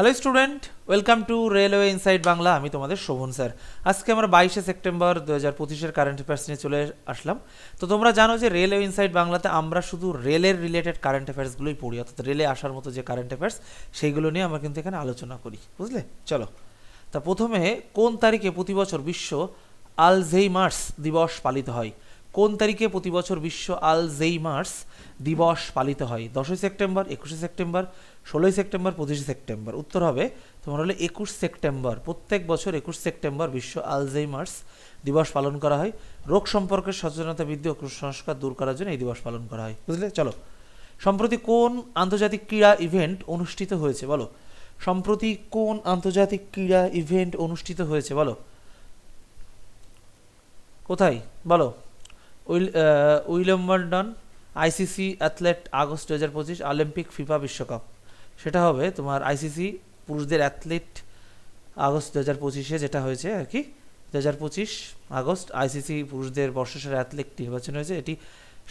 Hello student welcome to railway inside Bangla আমি তোমাদের Sovan sir. আজকে আমরা বাইশে সেপ্টেম্বর দু হাজার পঁচিশের কারেন্ট অ্যাফেয়ার্স নিয়ে চলে আসলাম। তো তোমরা জানো যে রেলওয়ে ইনসাইড বাংলাতে আমরা শুধু রেলের রিলেটেড কারেন্ট অ্যাফেয়ার্সগুলোই পড়ি, অর্থাৎ রেলে আসার মতো যে কারেন্ট অ্যাফেয়ার্স সেইগুলো নিয়ে আমরা কিন্তু এখানে আলোচনা করি। বুঝলে? চলো। তা প্রথমে কোন তারিখে প্রতি বছর বিশ্ব আলঝেইমার্স দিবস পালিত হয়? কোন তারিখে প্রতি বছর বিশ্ব আলঝেইমার্স দিবস পালিত হয়? দশই সেপ্টেম্বর, একুশে সেপ্টেম্বর, ষোলোই সেপ্টেম্বর, পঁচিশে সেপ্টেম্বর। উত্তর হবে, তোমার হলো একুশ সেপ্টেম্বর, প্রত্যেক বছর একুশ সেপ্টেম্বর বিশ্ব আলঝেইমার্স দিবস পালন করা হয়। রোগ সম্পর্কে সচেতনতা বৃদ্ধি ও কুসংস্কার দূর করার জন্য এই দিবস পালন করা হয়। বুঝলে? চলো। সম্প্রতি কোন আন্তর্জাতিক ক্রীড়া ইভেন্ট অনুষ্ঠিত হয়েছে? বলো। সম্প্রতি কোন আন্তর্জাতিক ক্রীড়া ইভেন্ট অনুষ্ঠিত হয়েছে? বলো। কোথায়? বলো। Will Wimbledon ICC athlete, August দু হাজার পঁচিশ অলিম্পিক ফিফা বিশ্বকাপ। সেটা হবে তোমার আইসিসি পুরুষদের অ্যাথলেট আগস্ট দু হাজার পঁচিশে যেটা হয়েছে আর কি দু হাজার পঁচিশ আগস্ট আইসিসি পুরুষদের বর্ষসেরা অ্যাথলেট নির্বাচন হয়েছে। এটি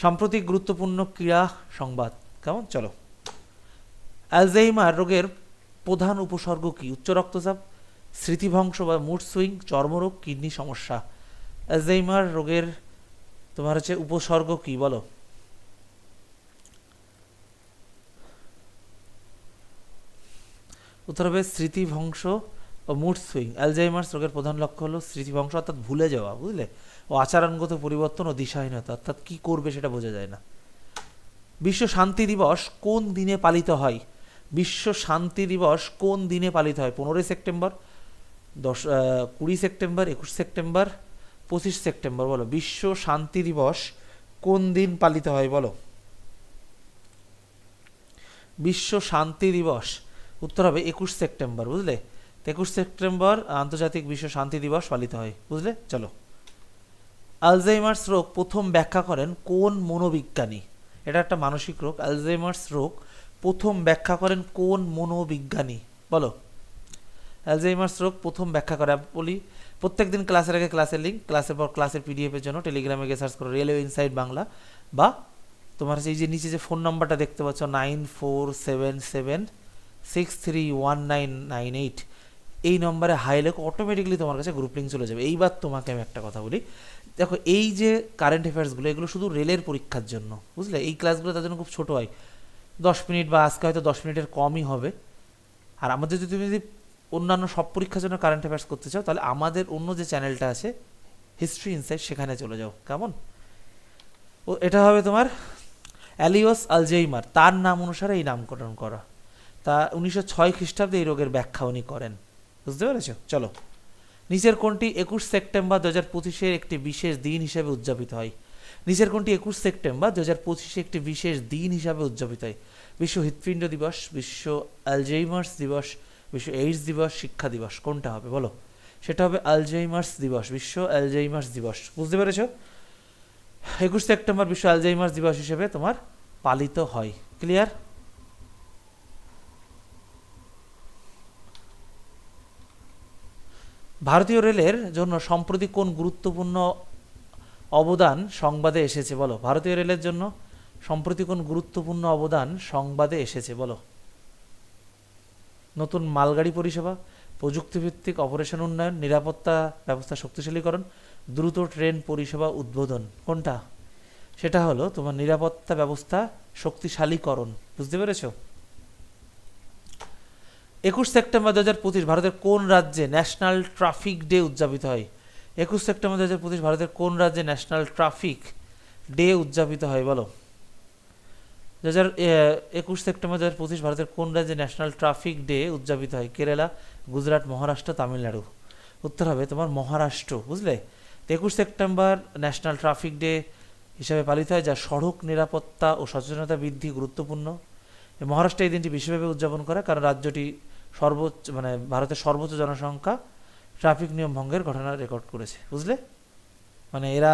সাম্প্রতিক গুরুত্বপূর্ণ ক্রীড়া সংবাদ। কেমন? চলো। অ্যালজেইমার রোগের প্রধান উপসর্গ কি? উচ্চ রক্তচাপ স্মৃতিভংশ বা মুড সুইং, চর্মরোগ, কিডনি সমস্যা। অ্যালজেইমার রোগের তোমার হচ্ছে উপসর্গ কি, বলো? উত্তর হবে স্মৃতিভংশ ও মুড সুইং অ্যালজাইমার্স রোগের প্রধান লক্ষ্য হলো স্মৃতিভংশ অর্থাৎ ভুলে যাওয়া, বুঝলে? ও আচরণগত পরিবর্তন ও দিশাহীনতা, অর্থাৎ কি করবে সেটা বোঝা যায় না। বিশ্ব শান্তি দিবস কোন দিনে পালিত হয়? বিশ্ব শান্তি দিবস কোন দিনে পালিত হয়? পনেরোই সেপ্টেম্বর, দশ কুড়ি সেপ্টেম্বর, একুশ সেপ্টেম্বর পঁচিশ সেপ্টেম্বর, বলো। বিশ্ব শান্তি দিবস কোন দিন পালিত হয়, বলো? বিশ্ব শান্তি দিবস, উত্তর হবে একুশ সেপ্টেম্বর, বুঝলে? একুশ সেপ্টেম্বর আন্তর্জাতিক বিশ্ব শান্তি দিবস পালিত হয়, বুঝলে? চলো। আলজাইমার্স রোগ প্রথম ব্যাখ্যা করেন কোন মনোবিজ্ঞানী? এটা একটা মানসিক রোগ। আলজাইমার্স রোগ প্রথম ব্যাখ্যা করেন কোন মনোবিজ্ঞানী? বলো। অ্যালজাইমার্স রোগ প্রথম ব্যাখ্যা করে বলি। প্রত্যেকদিন ক্লাসের আগে ক্লাসের লিঙ্ক ক্লাসের পর ক্লাসের পিডিএফের জন্য টেলিগ্রামে গিয়ে সার্চ করো রেলওয়ে ইনসাইড বাংলা বা তোমার এই যে নিচে যে ফোন নাম্বারটা দেখতে পাচ্ছ nine four seven seven six three one nine nine eight এই নম্বরে হাইলে অটোমেটিকলি তোমার কাছে গ্রুপ লিঙ্ক চলে যাবে। এইবার তোমাকে আমি একটা কথা বলি। দেখো, এই যে কারেন্ট অ্যাফেয়ার্সগুলো এগুলো শুধু রেলের পরীক্ষার জন্য, বুঝলে? এই ক্লাসগুলো তার জন্য খুব ছোটো হয়। দশ মিনিট বা আজকে হয়তো দশ মিনিটের কমই হবে। আর আমাদের যদি তুমি যদি অন্যান্য সব পরীক্ষার জন্য কারেন্ট অ্যাফেয়ার্স করতে চাও, তাহলে আমাদের অন্য যে চ্যানেলটা আছে হিস্ট্রি ইনসাইট সেখানে চলে যাও। কেমন? ও, এটা হবে তোমার অ্যালিওস আলজেইমার। তার নাম অনুসারে এই নামকরণ করা। তা উনিশশো ছয় খ্রিস্টাব্দে এই রোগের ব্যাখ্যা উনি করেন। বুঝতে পেরেছ? চলো। নিচের কোনটি একুশ সেপ্টেম্বর দু হাজার পঁচিশের একটি বিশেষ দিন হিসেবে উদযাপিত হয়। নিচের কোনটি একুশ সেপ্টেম্বর দু হাজার পঁচিশে একটি বিশেষ দিন হিসাবে উদযাপিত হয়। বিশ্ব হৃৎপিণ্ড দিবস, বিশ্ব অ্যালজেইমার্স দিবস বিশ্ব এইডস দিবস, শিক্ষা দিবস, কোনটা হবে বলো? সেটা হবে আলজেইমার্স দিবস, বিশ্ব অ্যালজেইমার্স দিবস। বুঝতে পেরেছ? একুশ সেপ্টেম্বর বিশ্ব অ্যালজেইমার্স দিবস হিসেবে তোমার পালিত হয়। ক্লিয়ার ভারতীয় রেলের জন্য সম্প্রতি কোন গুরুত্বপূর্ণ অবদান সংবাদে এসেছে বলো? ভারতীয় রেলের জন্য সম্প্রতি কোন গুরুত্বপূর্ণ অবদান সংবাদে এসেছে বলো? নতুন মালগাড়ি পরিষেবা, প্রযুক্তিভিত্তিক অপারেশন উন্নয়ন, নিরাপত্তা ব্যবস্থা শক্তিশালীকরণ, দ্রুত ট্রেন পরিষেবা উদ্বোধন। কোনটা? সেটা হলো তোমার নিরাপত্তা ব্যবস্থা শক্তিশালীকরণ। বুঝতে পেরেছ? একুশ সেপ্টেম্বর দু হাজার পঁচিশ ভারতের কোন রাজ্যে ন্যাশনাল ট্রাফিক ডে উদযাপিত হয়? একুশ সেপ্টেম্বর দু হাজার পঁচিশ ভারতের কোন রাজ্যে ন্যাশনাল ট্রাফিক ডে উদযাপিত হয়? বলো। দু হাজার একুশ সেপ্টেম্বর দু হাজার পঁচিশ ভারতের কোন রাজ্যে ন্যাশনাল ট্রাফিক ডে উদযাপিত হয়? কেরালা, গুজরাট, মহারাষ্ট্র, তামিলনাড়ু। উত্তর হবে তোমার মহারাষ্ট্র, বুঝলে? তো একুশ সেপ্টেম্বর ন্যাশনাল ট্রাফিক ডে হিসাবে পালিত হয়, যা সড়ক নিরাপত্তা ও সচেতনতা বৃদ্ধি গুরুত্বপূর্ণ। মহারাষ্ট্রে এই দিনটি বিশ্বব্যাপী উদযাপন করে, কারণ রাজ্যটি সর্বোচ্চ মানে ভারতের সর্বোচ্চ জনসংখ্যা ট্রাফিক নিয়ম ভঙ্গের ঘটনা রেকর্ড করেছে, বুঝলে? মানে এরা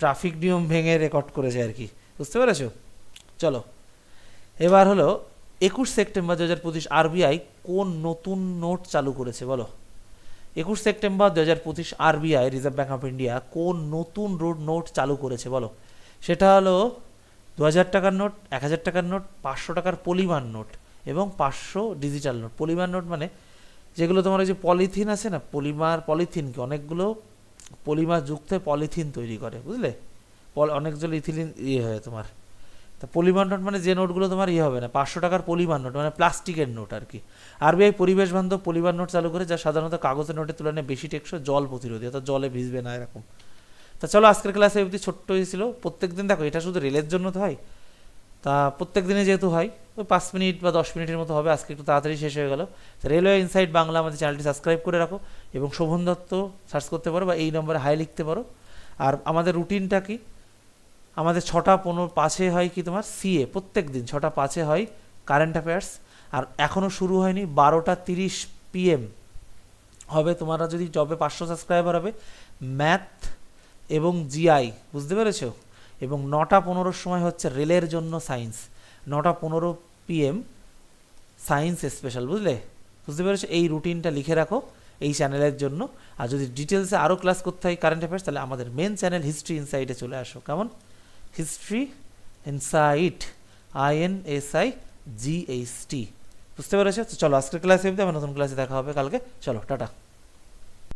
ট্রাফিক নিয়ম ভেঙে রেকর্ড করেছে আর কি, বুঝতে পেরেছ? চলো। এবার হলো একুশ সেপ্টেম্বর দু হাজার পঁচিশ আরবিআই কোন নতুন নোট চালু করেছে বলো? একুশ সেপ্টেম্বর দু হাজার পঁচিশ RBI Reserve Bank of India কোন নতুন রোড নোট চালু করেছে বলো? সেটা হলো দু হাজার টাকার নোট, এক হাজার টাকার নোট, পাঁচশো টাকার পলিমার নোট এবং পাঁচশো ডিজিটাল নোট। পলিমার নোট মানে যেগুলো তোমার ওই যে পলিথিন আছে না, পলিমার পলিথিনকে অনেকগুলো পলিমার যুক্ত পলিথিন তৈরি করে, বুঝলে? অনেকগুলো ইথিলিন ইয়ে হয় তোমার। তা পলিমার নোট মানে যে নোটগুলো তোমার ইয়ে হবে না, পাঁচশো টাকার পলিমার নোট মানে প্লাস্টিকের নোট আর কি। আরবিআই পরিবেশ বান্ধব পলিমার নোট চালু করে, যা সাধারণত কাগজের নোটের তুলনায় বেশি টেকসই জল প্রতিরোধী, অর্থাৎ জলে ভিজবে না এরকম। তা চলো আজকের ক্লাসে অবধি ছোট্ট হয়েছিল প্রত্যেক দিন দেখো, এটা শুধু রেলের জন্য তো হয়। তা প্রত্যেক দিনে যেহেতু হয় ওই পাঁচ মিনিট বা দশ মিনিটের মতো হবে, আজকে একটু তাড়াতাড়ি শেষ হয়ে গেল। রেলওয়ে ইনসাইট বাংলা আমাদের চ্যানেলটি সাবস্ক্রাইব করে রাখো, এবং শোভন দত্ত সার্চ করতে পারো বা এই নম্বরে হাই লিখতে পারো। আর আমাদের রুটিনটা কি? আমাদের ছটা পনেরো পাঁচে হয় কি তোমার? সিএ প্রত্যেক দিন ছটা পাঁচে হয় কারেন্ট অ্যাফেয়ার্স আর এখনও শুরু হয়নি, বারোটা তিরিশ পিএম হবে তোমরা যদি জবে পাঁচশো সাবস্ক্রাইবার হবে ম্যাথ এবং জিআই বুঝতে পেরেছ? এবং নটা পনেরোর সময় হচ্ছে রেলের জন্য সায়েন্স নটা পনেরো পিএম সায়েন্স স্পেশাল বুঝলে? বুঝতে পেরেছ? এই রুটিনটা লিখে রাখো এই চ্যানেলের জন্য। আর যদি ডিটেলসে আরও ক্লাস করতে হয় কারেন্ট অ্যাফেয়ার্স তাহলে আমাদের মেন চ্যানেল হিস্ট্রি ইনসাইডে চলে আসো। কেমন? History insight I N S I G H বুঝতে পেরেছ? চলো, আজকের ক্লাসে এমনি আমার নতুন ক্লাসে দেখা হবে। কালকে, চলো, টাটা।